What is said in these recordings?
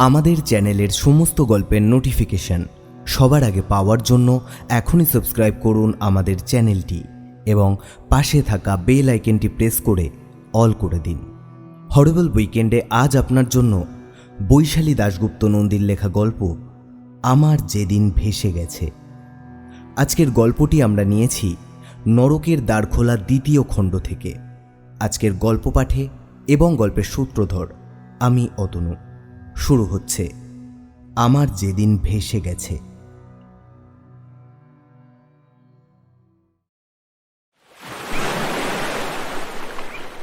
আমাদের চ্যানেলের সমস্ত গল্পের নোটিফিকেশন সবার আগে পাওয়ার জন্য এখনই সাবস্ক্রাইব করুন আমাদের চ্যানেলটি এবং পাশে থাকা বেল আইকনটি প্রেস করে অল করে দিন। হরেবল উইকেন্ডে আজ আপনার জন্য বৈশালী দাশগুপ্ত নন্দীর লেখা গল্প, আমার যেদিন ভেসে গেছে। আজকের গল্পটি আমরা নিয়েছি নরকের দ্বার খোলা দ্বিতীয় খণ্ড থেকে। আজকের গল্প পাঠে এবং গল্পের সূত্রধর আমি অতনু। শুরু হচ্ছে। আমার যেদিন ভেসে গেছে।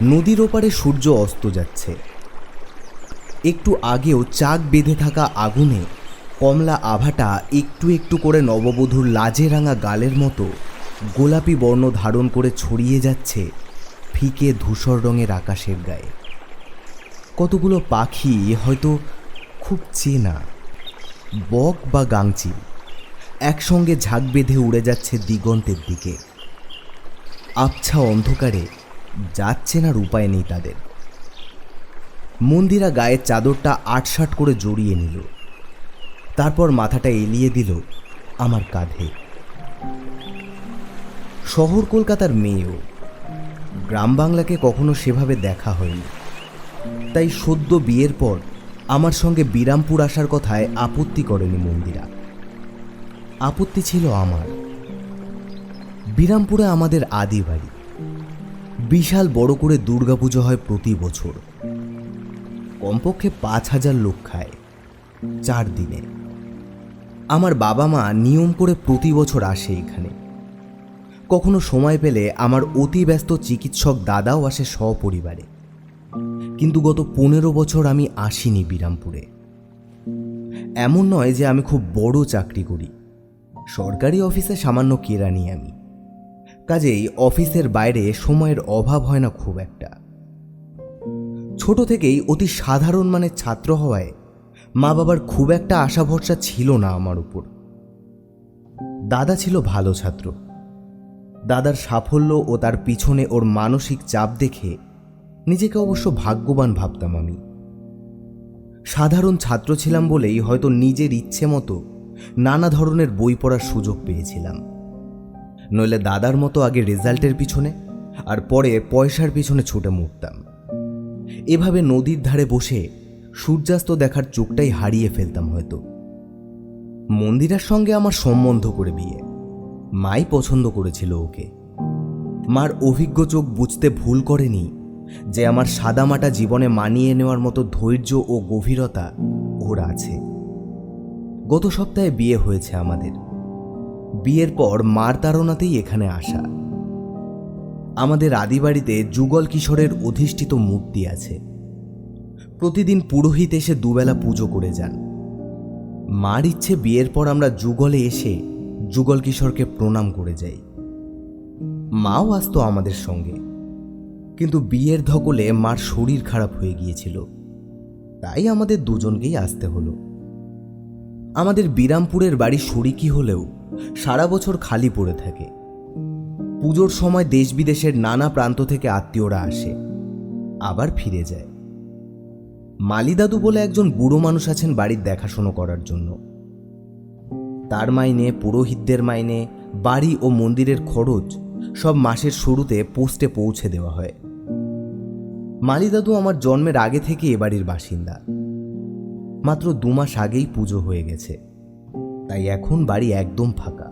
নদীর ওপারে সূর্য অস্ত যাচ্ছে। একটু আগেও চাক বেঁধে থাকা আগুনে কমলা আভাটা একটু একটু করে নববধূর লাজে রাঙা গালের মতো গোলাপি বর্ণ ধারণ করে ছড়িয়ে যাচ্ছে ফিকে ধূসর রঙের আকাশের গায়ে। কতগুলো পাখি হয়তো খুব চেনা। বক বা গাংচিল, একসঙ্গে ঝাঁক বেঁধে উড়ে যাচ্ছে দিগন্তের দিকে। আবছা অন্ধকারে যাচ্ছে না উপায় নেই তাদের। মন্দিরা গায়ের চাদরটা আটসাট করে জড়িয়ে নিল। তারপর মাথাটা এলিয়ে দিল আমার কাঁধে। শহর কলকাতার মেয়েও, গ্রাম বাংলাকে কখনো সেভাবে দেখা হয়নি। তাই সদ্য বিয়ের পর আমার সঙ্গে বিরামপুর আসার কথায় আপত্তি করেনি মন্দিরা। আপত্তি ছিল আমার। বিরামপুরে আমাদের আদি বাড়ি। বিশাল বড় করে দুর্গাপুজো হয় প্রতি বছর। কমপক্ষে পাঁচ হাজার লোক খায় চার দিনে। আমার বাবা মা নিয়ম করে প্রতি বছর আসে এখানে। কখনো সময় পেলে আমার অতি ব্যস্ত চিকিৎসক দাদাও আসে সপরিবারে। কিন্তু গত পনেরো বছর আমি আসিনি বিরামপুরে। এমন নয় যে আমি খুব বড় চাকরি করি। সরকারি অফিসে সামান্য কেরানি আমি। কাজেই অফিসের বাইরে সময়ের অভাব হয় না খুব একটা। ছোট থেকেই অতি সাধারণ মানের ছাত্র হওয়ায় মা বাবার খুব একটা আশা ভরসা ছিল না আমার উপর। দাদা ছিল ভালো ছাত্র। দাদার সাফল্য ও তার পিছনে ওর মানসিক চাপ দেখে নিজেকে অবশ্য ভাগ্যবান ভাবতাম আমি। সাধারণ ছাত্র ছিলাম বলেই হয়তো নিজের ইচ্ছে মতো নানা ধরনের বই পড়ার সুযোগ পেয়েছিলাম। নইলে দাদার মতো আগে রেজাল্টের পিছনে আর পরে পয়সার পিছনে ছুটে মুটতাম এভাবে নদীর ধারে বসে সূর্যাস্ত দেখার চোখটাই হারিয়ে ফেলতাম হয়তো। মন্দিরের সঙ্গে আমার সম্বন্ধ করে বিয়ে। মাই পছন্দ করেছিল ওকে। মার অভিজ্ঞ চোখ বুঝতে ভুল করেনি যে আমার সাদামাটা জীবনে মানিয়ে নেওয়ার মতো ধৈর্য ও গভীরতা ওর আছে। গত সপ্তাহে বিয়ে হয়েছে আমাদের। বিয়ের পর মার তাড়নাতেই এখানে আসা। আমাদের আদিবাড়িতে যুগল কিশোরের অধিষ্ঠিত মূর্তি আছে। প্রতিদিন পুরোহিত এসে দুবেলা পুজো করে যান। মার ইচ্ছে বিয়ের পর আমরা যুগলে এসে যুগল কিশোরকে প্রণাম করে যাই। মাও আসতো আমাদের সঙ্গে। কিন্তু বিয়ের ধকলে মার শরীর খারাপ হয়ে গিয়েছিল। তাই আমাদের দুজনকেই আসতে হলো। আমাদের বিরামপুরের বাড়ি শরিকি হলেও সারা বছর খালি পড়ে থাকে। পুজোর সময় দেশ বিদেশের নানা প্রান্ত থেকে আত্মীয়রা আসে, আবার ফিরে যায়। মালিদাদু বলে একজন বুড়ো মানুষ আছেন বাড়ির দেখাশোনা করার জন্য। তার মাইনে, পুরোহিতদের মাইনে, বাড়ি ও মন্দিরের খরচ সব মাসের শুরুতে পোস্টে পৌঁছে দেওয়া হয়। মালিদাদু আমার জন্মের আগে থেকে এ বাড়ির বাসিন্দা। মাত্র দু মাস আগেই পুজো হয়ে গেছে। তাই এখন বাড়ি একদম ফাঁকা।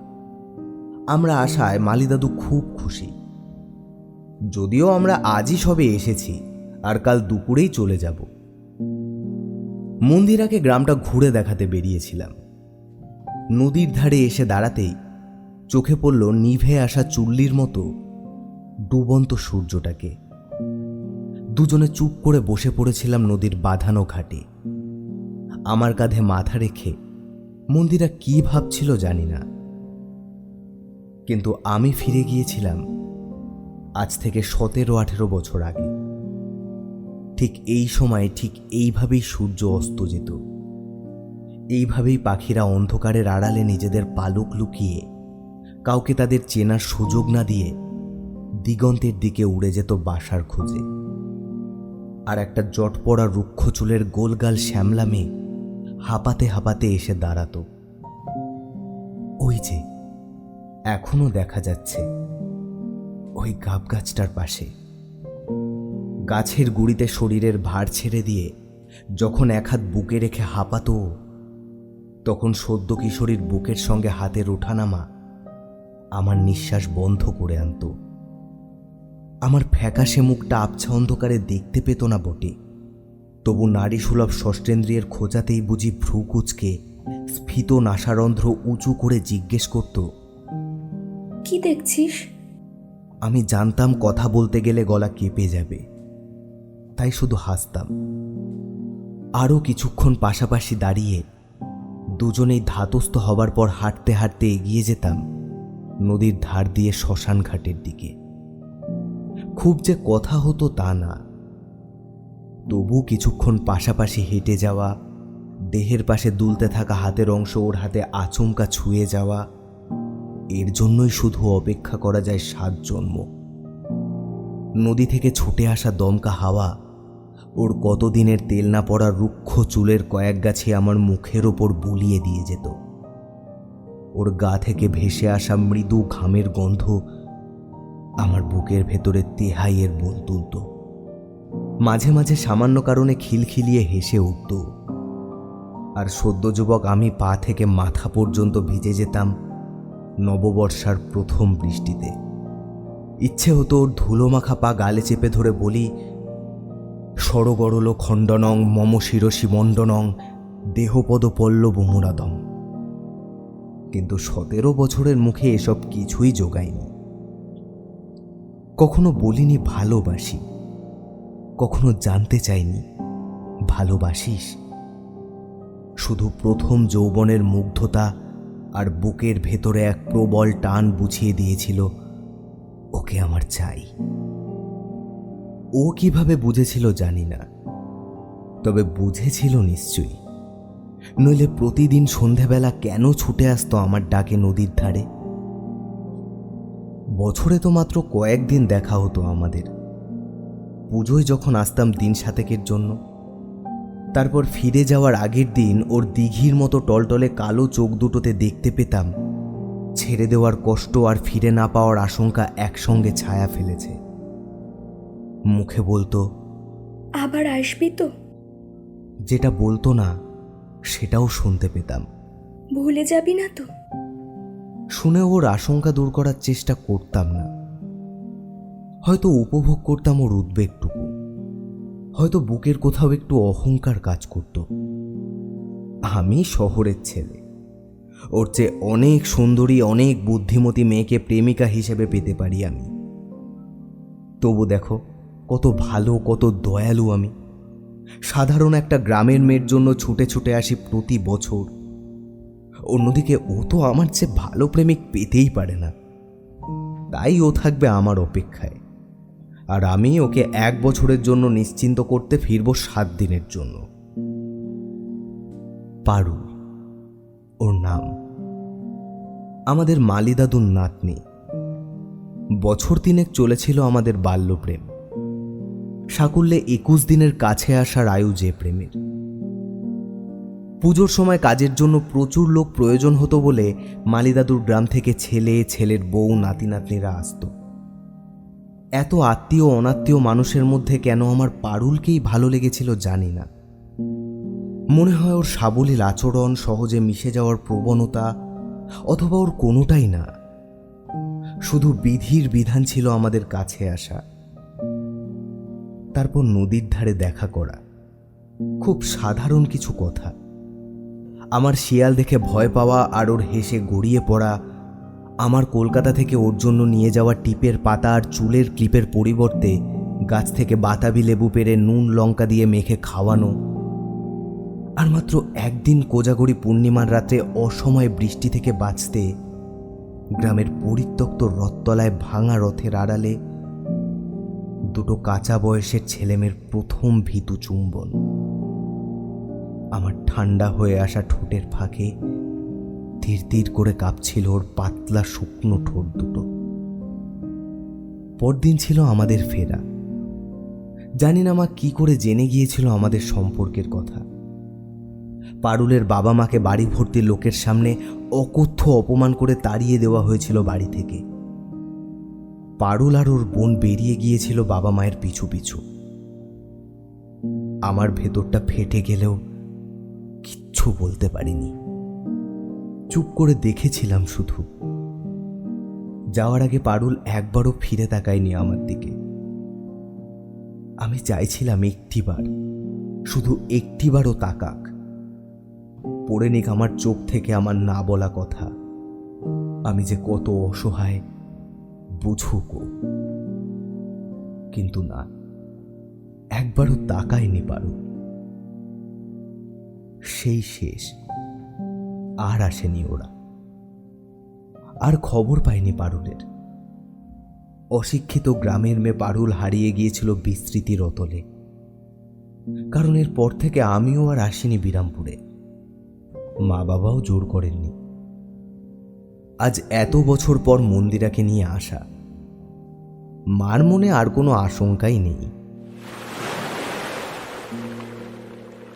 আমরা আশায় মালিদাদু খুব খুশি। যদিও আমরা আজই সবে এসেছি আর কাল দুপুরেই চলে যাব। মন্দিরাকে গ্রামটা ঘুরে দেখাতে বেরিয়েছিলাম। নদীর ধারে এসে দাঁড়াতেই চোখে পড়ল নিভে আসা চুল্লির মতো ডুবন্ত সূর্যটাকে। দুজনে চুপ করে বসে পড়েছিলাম নদীর বাঁধানো ঘাটে। আমার কাঁধে মাথা রেখে মন্দিরা কি ভাবছিল জানি না। কিন্তু আমি ফিরে গিয়েছিলাম আজ থেকে সতেরো আঠেরো বছর আগে। ঠিক এই সময় ঠিক এইভাবেই সূর্য অস্ত যেত। এইভাবেই পাখিরা অন্ধকারের আড়ালে নিজেদের পালক লুকিয়ে কাউকে তাদের চেনার সুযোগ না দিয়ে দিগন্তের দিকে উড়ে যেত বাসার খোঁজে। আর একটা জট পড়া রুক্ষ চুলের গোলগাল শ্যামলা মেয়ে হাঁপাতে হাঁপাতে এসে দাঁড়াতো। ওই যে, এখনও দেখা যাচ্ছে ওই গাব গাছটার পাশে। গাছের গুড়িতে শরীরের ভার ছেড়ে দিয়ে যখন এক হাত বুকে রেখে হাঁপাতো, তখন সদ্য কিশোরীর বুকের সঙ্গে হাতের ওঠানামা আমার নিঃশ্বাস বন্ধ করে আনতো। আমার ফ্যাকাশে মুখটা আবছা অন্ধকারে দেখতে পেত না বটে। তবু নারী সুলভ ষষ্ঠেন্দ্রিয়ের খোঁজাতেই বুঝি ভ্রু কুচকে স্ফীত নাসারন্ধ্র উঁচু করে জিজ্ঞেস করত কি দেখছিস? আমি জানতাম কথা বলতে গেলে গলা কেঁপে যাবে তাই শুধু হাসতাম। আরও কিছুক্ষণ পাশাপাশি দাঁড়িয়ে দুজনেই ধাতস্থ হবার পর হাঁটতে হাঁটতে এগিয়ে যেতাম নদীর ধার দিয়ে শ্মশান ঘাটের দিকে। খুব যে কথা হতো তা না। তবু কিছুক্ষণ পাশাপাশি হেঁটে যাওয়া, দেহের পাশে দুলতে থাকা হাতের অংশ ওর হাতে আচমকা ছুঁয়ে যাওয়া, এর জন্যই শুধু অপেক্ষা করা যায় সাত জন্ম নদী থেকে ছুটে আসা দমকা হাওয়া, ওর কতদিনের তেল না পড়া রুক্ষ চুলের কয়েক গাছে আমার মুখের ওপর বুলিয়ে দিয়ে যেত। ওর গা থেকে ভেসে আসা মৃদু ঘামের গন্ধ আমার বুকের ভেতরে তেহাইয়ের বোন তুলত। মাঝে মাঝে সামান্য কারণে খিলখিলিয়ে হেসে উঠত। আর সদ্য যুবক আমি পা থেকে মাথা পর্যন্ত ভিজে যেতাম নববর্ষার প্রথম বৃষ্টিতে। ইচ্ছে হতো ওর ধুলোমাখা পা গালে চেপে ধরে বলি সরগরল খণ্ডনং মম শিরসি মণ্ডনং দেহপদ পল্লব মুরাদম। কিন্তু সতেরো বছরের মুখে এসব কিছুই জোগায়নি কখনো বলিনি ভালোবাসি, কখনো জানতে চাইনি ভালোবাসিস। শুধু প্রথম যৌবনের মুগ্ধতা আর বুকের ভেতরে এক প্রবল টান বুঝিয়ে দিয়েছিল, ওকে আমার চাই। ও কীভাবে বুঝেছিল জানি না, তবে বুঝেছিল নিশ্চয়ই। নইলে প্রতিদিন সন্ধেবেলা কেন ছুটে আসতো আমার ডাকে নদীর ধারে? বছরে তো মাত্র কয়েকদিন দেখা হতো আমাদের। পুজোয় যখন আসতাম দিন সাতেকের জন্য তারপর ফিরে যাওয়ার আগের দিন ওর দিঘির মতো টলটলে কালো চোখ দুটোতে দেখতে পেতাম ছেড়ে দেওয়ার কষ্ট আর ফিরে না পাওয়ার আশঙ্কা একসঙ্গে ছায়া ফেলেছে। মুখে বলতো আবার আসবি তো? যেটা বলতো না সেটাও শুনতে পেতাম। ভুলে যাবি না তো? শুনে ওর আশঙ্কা দূর করার চেষ্টা করতাম না। হয়তো উপভোগ করতাম ওর উদ্বেগটুকু। হয়তো বুকের কোথাও একটু অহংকার কাজ করত। আমি শহরের ছেলে। ওর চেয়ে অনেক সুন্দরী, অনেক বুদ্ধিমতী মেয়েকে প্রেমিকা হিসেবে পেতে পারি আমি। তবু দেখো, কত ভালো, কত দয়ালু আমি। সাধারণ একটা গ্রামের মেয়ের জন্য ছুটে ছুটে আসি প্রতি বছর। অন্যদিকে ও তো আমার চেয়ে ভালো প্রেমিক পেতেই পারে না। তাই ও থাকবে আমার অপেক্ষায়। আর আমি ওকে এক বছরের জন্য নিশ্চিন্ত করতে ফিরব সাত দিনের জন্য। পারু, ওর নাম। আমাদের মালি দাদুর নাতনি। বছর তিনেক চলেছিল আমাদের বাল্যপ্রেম। সাকুল্যে একুশ দিনের কাছে আসার আয়ু যে প্রেমের। পুজোর সময় কাজের জন্য প্রচুর লোক প্রয়োজন হতো বলে মালিদাদুর গ্রাম থেকে ছেলে, ছেলের বউ, নাতি, নাতনিরা আসতো। এত আত্মীয়, অনাত্মীয় মানুষের মধ্যে কেন আমার পারুলকেই ভালো লেগেছিল জানি না। মনে হয় ওর সাবলীল আচরণ, সহজে মিশে যাওয়ার প্রবণতা, অথবা ওর কোনোটাই না। শুধু বিধির বিধান ছিল আমাদের কাছে আসা। তারপর নদীর ধারে দেখা করা। খুব সাধারণ কিছু কথা। আমার শিয়াল দেখে ভয় পাওয়া আর ওর হেসে গড়িয়ে পড়া, আমার কলকাতা থেকে ওর জন্য নিয়ে যাওয়া টিপের পাতা আর চুলের ক্লিপের পরিবর্তে গাছ থেকে বাতাবি লেবু পেরে নুন লঙ্কা দিয়ে মেখে খাওয়ানো। আর মাত্র একদিন কোজাগরি পূর্ণিমার রাত্রে অসময়ে বৃষ্টি থেকে বাঁচতে, গ্রামের পরিত্যক্ত রথতলায় ভাঙা রথের আড়ালে দুটো কাঁচা বয়সের ছেলেমেয়ের প্রথম ভীতু চুম্বন। আমার ঠান্ডা হয়ে আসা ঠোঁটের ফাঁকে ধীর ধীর করে কাঁপছিল ওর পাতলা শুকনো ঠোঁট দুটো। পরদিন ছিল আমাদের ফেরা। জানি না মা কি করে জেনে গিয়েছিল আমাদের সম্পর্কের কথা। পারুলের বাবা মাকে বাড়ি ভর্তি লোকের সামনে অকথ্য অপমান করে তাড়িয়ে দেওয়া হয়েছিল বাড়ি থেকে। পারুল আর ওর বোন বেরিয়ে গিয়েছিল বাবা মায়ের পিছু পিছু। আমার ভেতরটা ফেটে গেলেও কিচ্ছু বলতে পারিনি। চুপ করে দেখেছিলাম শুধু। যাওয়ার আগে পারুল একবারও ফিরে তাকায়নি আমার দিকে। আমি চাইছিলাম একটিবার, শুধু একটিবারও তাকাক। পড়ে নিক আমার চোখ থেকে আমার না বলা কথা। আমি যে কত অসহায়, বুঝুক কিন্তু না, একবারও তাকায়নি পারু সেই শেষ। আর আসেনি ওরা। আর খবর পায়নি পারুলের। অশিক্ষিত গ্রামের মেয়ে পারুল হারিয়ে গিয়েছিল বিস্তৃতির অতলে কারণ এর পর থেকে আমিও আর আসিনি বিরামপুরে। মা বাবাও জোর করেননি। আজ এত বছর পর মন্দিরাকে নিয়ে আসা। মার মনে আর কোনো আশঙ্কাই নেই।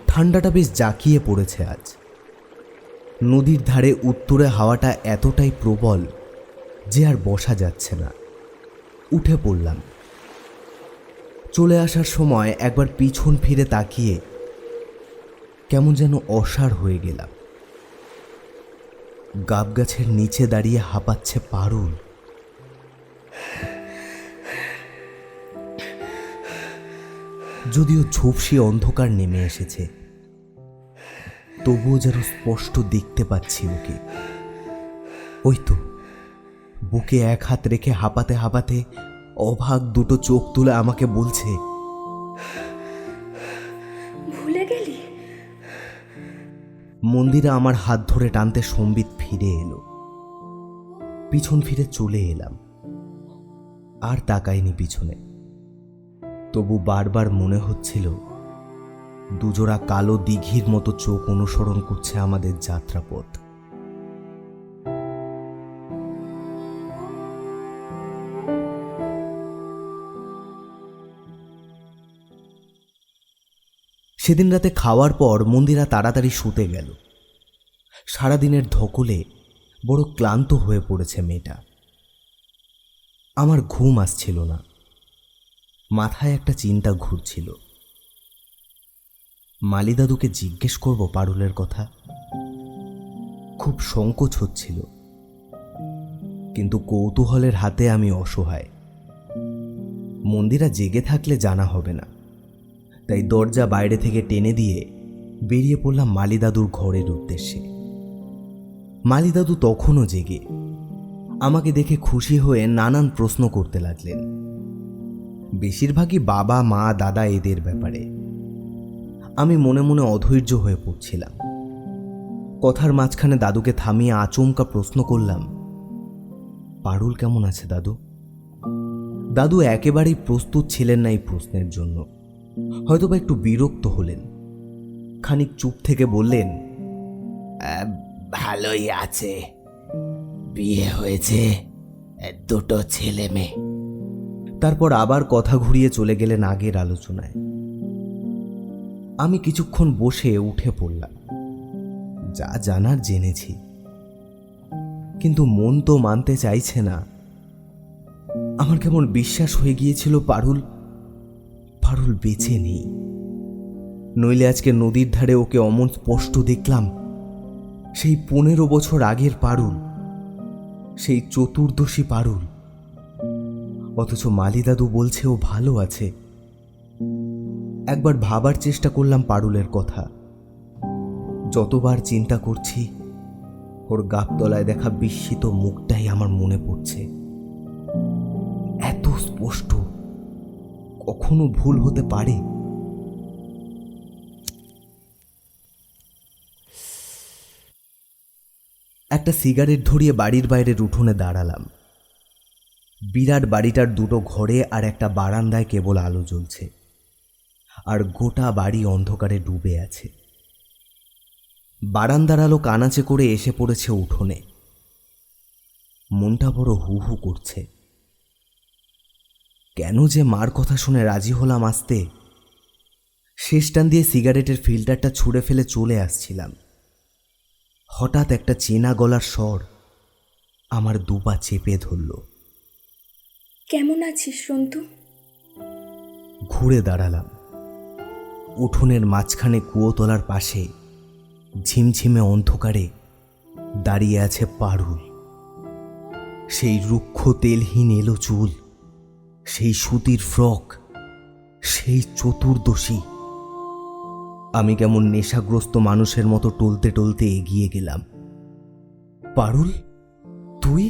ঠান্ডাটা বেশ জাঁকিয়ে পড়েছে আজ। নদীর ধারে উত্তরে হাওয়াটা এতটাই প্রবল যে আর বসা যাচ্ছে না। উঠে পড়লাম। চলে আসার সময় একবার পিছন ফিরে তাকিয়ে কেমন যেন অসাড় হয়ে গেলাম। গাব গাছের নিচে দাঁড়িয়ে হাঁপাচ্ছে পারুল। যদিও ঝোপসি অন্ধকার নেমে এসেছে। তবুও যেন স্পষ্ট দেখতে পাচ্ছি ওকে। ওই তো বুকে এক হাত রেখে হাঁপাতে হাঁপাতে অভাগ দুটো চোখ তুলে আমাকে বলছে ভুলে গেলি? মন্দিরে আমার হাত ধরে টানতে সম্বিত ফিরে এলো। পিছন ফিরে চলে এলাম আর তাকাইনি পিছনে। তবু বারবার মনে হচ্ছিল দুজোড়া কালো দিঘির মতো চোখ অনুসরণ করছে আমাদের যাত্রাপথ। সেদিন রাতে খাওয়ার পর মন্দিরা তাড়াতাড়ি শুতে গেল। সারাদিনের ধকলে বড় ক্লান্ত হয়ে পড়েছে মেয়েটা। আমার ঘুম আসছিল না। মাথায় একটা চিন্তা ঘুরছিল। মালি দাদুকে জিজ্ঞেস করব পারুলের কথা। খুব সংকোচ হচ্ছিল। কিন্তু কৌতূহলের হাতে আমি অসহায়। মন্দিরা জেগে থাকলে জানা হবে না। তাই দরজা বাইরে থেকে টেনে দিয়ে বেরিয়ে পড়লাম মালি দাদুর ঘরের উদ্দেশ্যে। মালি দাদু তখনও জেগে। আমাকে দেখে খুশি হয়ে নানান প্রশ্ন করতে লাগলেন। বেশিরভাগই বাবা, মা, দাদা এদের ব্যাপারে। আমি মনে মনে অধৈর্য হয়ে পড়ছিলাম। কথার মাঝখানে দাদুকে থামিয়ে আচমকা প্রশ্ন করলাম, পারুল কেমন আছে দাদু? দাদু একেবারেই প্রস্তুত ছিলেন না এই প্রশ্নের জন্য। হয়তোবা একটু বিরক্ত হলেন। খানিক চুপ থেকে বললেন ভালোই আছে। বিয়ে হয়েছে, দুটো ছেলে মেয়ে। তারপর আবার কথা ঘুরিয়ে চলে গেলেন আগের আলোচনায়। আমি কিছুক্ষণ বসে উঠে পড়লাম। যা জানার জেনেছি। কিন্তু মন তো মানতে চাইছে না। আমার কেমন বিশ্বাস হয়ে গিয়েছিল পারুল। পারুল বেঁচে নেই। নইলে আজকে নদীর ধারে ওকে অমন স্পষ্ট দেখলাম। সেই পনেরো বছর আগের পারুল। সেই চতুর্দশী পারুল। অথচ মালি দাদু বলছে ও ভালো আছে। একবার ভাবার চেষ্টা করলাম পারুলের কথা। যতবার চিন্তা করছি, ওর গাবতলায় দেখা বিস্মিত মুখটাই আমার মনে পড়ছে। এত স্পষ্ট, কখনো ভুল হতে পারে? একটা সিগারেট ধরিয়ে বাড়ির বাইরের উঠোনে দাঁড়ালাম। বিরাট বাড়িটার দুটো ঘরে আর একটা বারান্দায় কেবল আলো জ্বলছে। আর গোটা বাড়ি অন্ধকারে ডুবে আছে। বারান্দার আলো কানাচে করে এসে পড়েছে উঠোনে। মনটা বড় হু হু করছে। কেন যে মার কথা শুনে রাজি হলাম আসতে। শেষ টান দিয়ে সিগারেটের ফিল্টারটা ছুঁড়ে ফেলে চলে আসছিলাম। হঠাৎ একটা চেনা গলার স্বর আমার দুপা চেপে ধরল। কেমন আছিস সন্তু ঘুরে দাঁড়ালাম। উঠোনের মাঝখানে কুয়োতলার পাশে ঝিমঝিমে অন্ধকারে দাঁড়িয়ে আছে পারুল। সেই রুক্ষ তেলহীন এলো চুল, সেই সুতির ফ্রক, সেই চতুর্দশী। আমি কেমন নেশাগ্রস্ত মানুষের মতো টলতে টলতে এগিয়ে গেলাম। পারুল, তুই?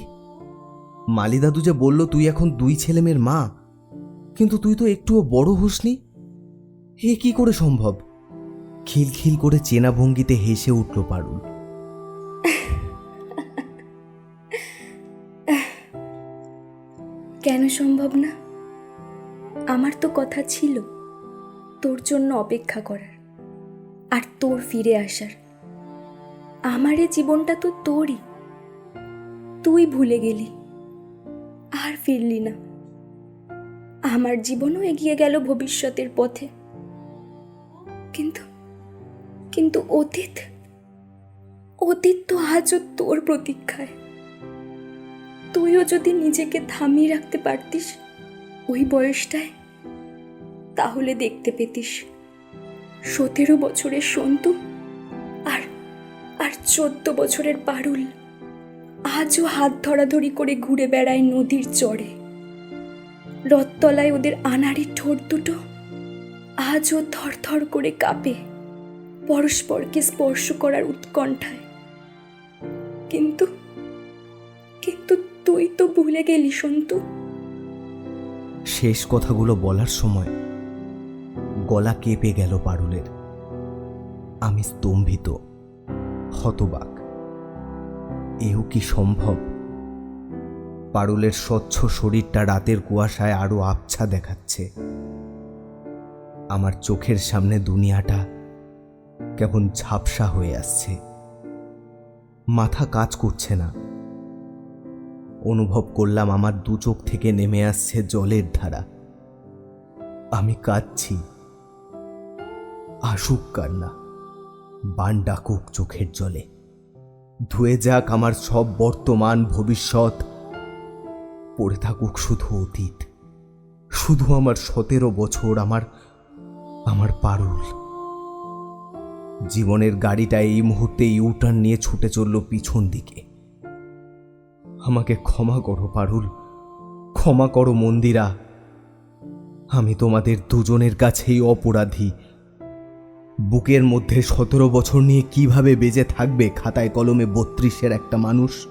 মালিদাদু যে বলল, তুই এখন দুই ছেলেমেয়ের মা, কিন্তু তুই তো একটুও বড় হোসনি? হে কি করে সম্ভব? খিলখিল করে চেনা ভঙ্গিতে হেসে উঠল পারুল। কেন সম্ভব না? আমার তো কথা ছিল তোর জন্য অপেক্ষা করার আর তোর ফিরে আসার। আমার এ জীবনটা তো তোরই। তুই ভুলে গেলি, আর ফিরলি না। আমার জীবনও এগিয়ে গেল ভবিষ্যতের পথে। কিন্তু কিন্তু অতীত অতীত তো আজও তোর প্রতীক্ষায়। তুইও যদি নিজেকে থামিয়ে রাখতে পারতিস ওই বয়সটায়, তাহলে দেখতে পেতিস সতেরো বছরের সন্তু আর আর চোদ্দ বছরের পারুল আজও হাত ধরাধরি করে ঘুরে বেড়ায় নদীর চড়ে রথতলায় ওদের আনাড়ি ঠোঁট দুটো আজও থরথর করে কাঁপে, পরস্পরকে স্পর্শ করার উৎকণ্ঠায়। কিন্তু কিন্তু তুই তো ভুলে গেলি, সন্তু। শেষ কথাগুলো বলার সময় গলা কেঁপে গেল পারুলের। আমি স্তম্ভিত, হতবাক। এও কি সম্ভব? পারুলের স্বচ্ছ শরীরটা রাতের কুয়াশায় আরও আবছা দেখাচ্ছে। আমার চোখের সামনে দুনিয়াটা কেমন ঝাপসা হয়ে আসছে। মাথা কাজ করছে না। অনুভব করলাম আমার দু চোখ থেকে নেমে আসছে জলের ধারা। আমি কাঁদছি। আসুক কান্না, বান ডাকুক চোখের জলে। ধুয়ে যাক আমার সব বর্তমান ভবিষ্যৎ। পড়ে থাকুক শুধু অতীত। শুধু আমার সতেরো বছর আমার আমার পারুল। জীবনের গাড়িটা এই মুহূর্তে ইউটার্ন নিয়ে ছুটে চলল পিছন দিকে। আমাকে ক্ষমা করো পারুল, ক্ষমা করো মন্দিরা। আমি তোমাদের দুজনের কাছেই অপরাধী। বুকের মধ্যে সতেরো বছর নিয়ে কীভাবে বেঁচে থাকবে খাতায় কলমে বত্রিশের একটা মানুষ?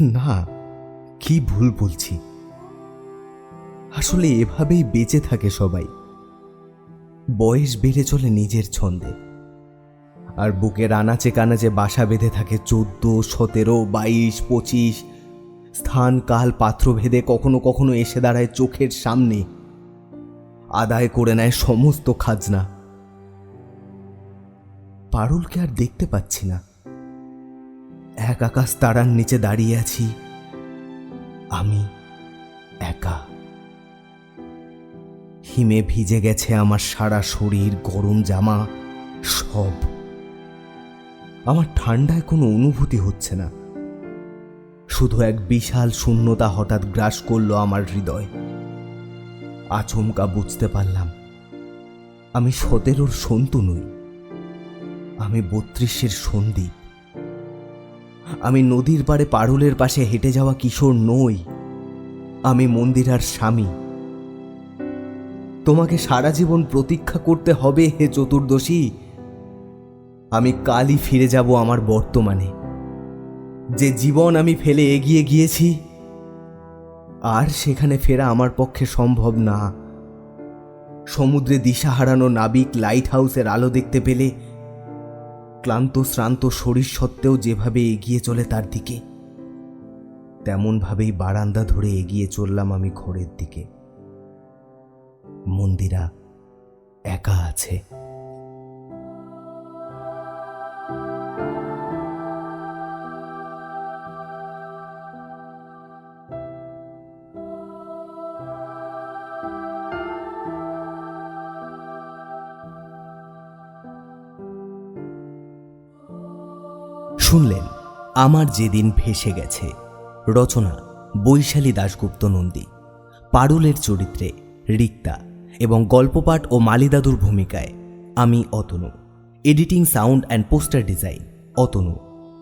না, কি ভুল বলছি। আসলে এভাবেই বেঁচে থাকে সবাই। বয়স বেড়ে চলে নিজের ছন্দে। আর বুকের আনাচে কানাচে বাসা বেঁধে থাকে চোদ্দ, সতেরো, বাইশ, পঁচিশ। স্থান, কাল পাত্র ভেদে কখনো কখনো এসে দাঁড়ায় চোখের সামনে। আদায় করে নেয় সমস্ত খাজনা। পারুলকে আর দেখতে পাচ্ছি না। এক আকাশ তারার নিচে দাঁড়িয়ে আছি। আমি একা। হিমে ভিজে গেছে আমার সারা শরীর, গরম জামা, সব। আমার ঠান্ডায় কোনো অনুভূতি হচ্ছে না। শুধু এক বিশাল শূন্যতা হঠাৎ গ্রাস করল আমার হৃদয়। আচমকা বুঝতে পারলাম, আমি সতেরোর সন্তু নই। আমি বত্রিশের সন্দীপ। আমি নদীর পাড়ে পারুলের পাশে হেঁটে যাওয়া কিশোর নই। আমি মন্দিরার স্বামী। তোমাকে সারা জীবন প্রতীক্ষা করতে হবে হে চতুর্দশী। আমি কালই ফিরে যাব আমার বর্তমানে। যে জীবন আমি ফেলে এগিয়ে গিয়েছি, আর সেখানে ফেরা আমার পক্ষে সম্ভব না। সমুদ্রে দিশা হারানো নাবিক লাইট হাউসের আলো দেখতে পেলে, ক্লান্ত শ্রান্ত শরীর সত্ত্বেও যেভাবে এগিয়ে চলে তার দিকে, তেমনভাবেই বারান্দা ধরে এগিয়ে চললাম আমি ঘরের দিকে। মন্দিরা একা আছে। শুনলেন, আমার যেদিন ভেসে গেছে, রচনা বৈশালী দাশগুপ্ত নন্দী, পারুলের চরিত্রে রিক্তা। এবং গল্পপাঠ ও মালিদাদুর ভূমিকায়, আমি Atanu. Editing, sound and poster design, Atanu.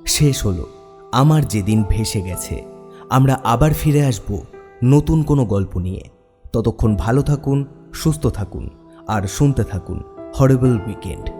শেষ হলো। আমার যেদিন ভেসে গেছে, আমরা আবার ফিরে আসব নতুন কোনো গল্প নিয়ে। ততক্ষণ ভালো থাকুন, সুস্থ থাকুন, আর শুনতে থাকুন। Horrible weekend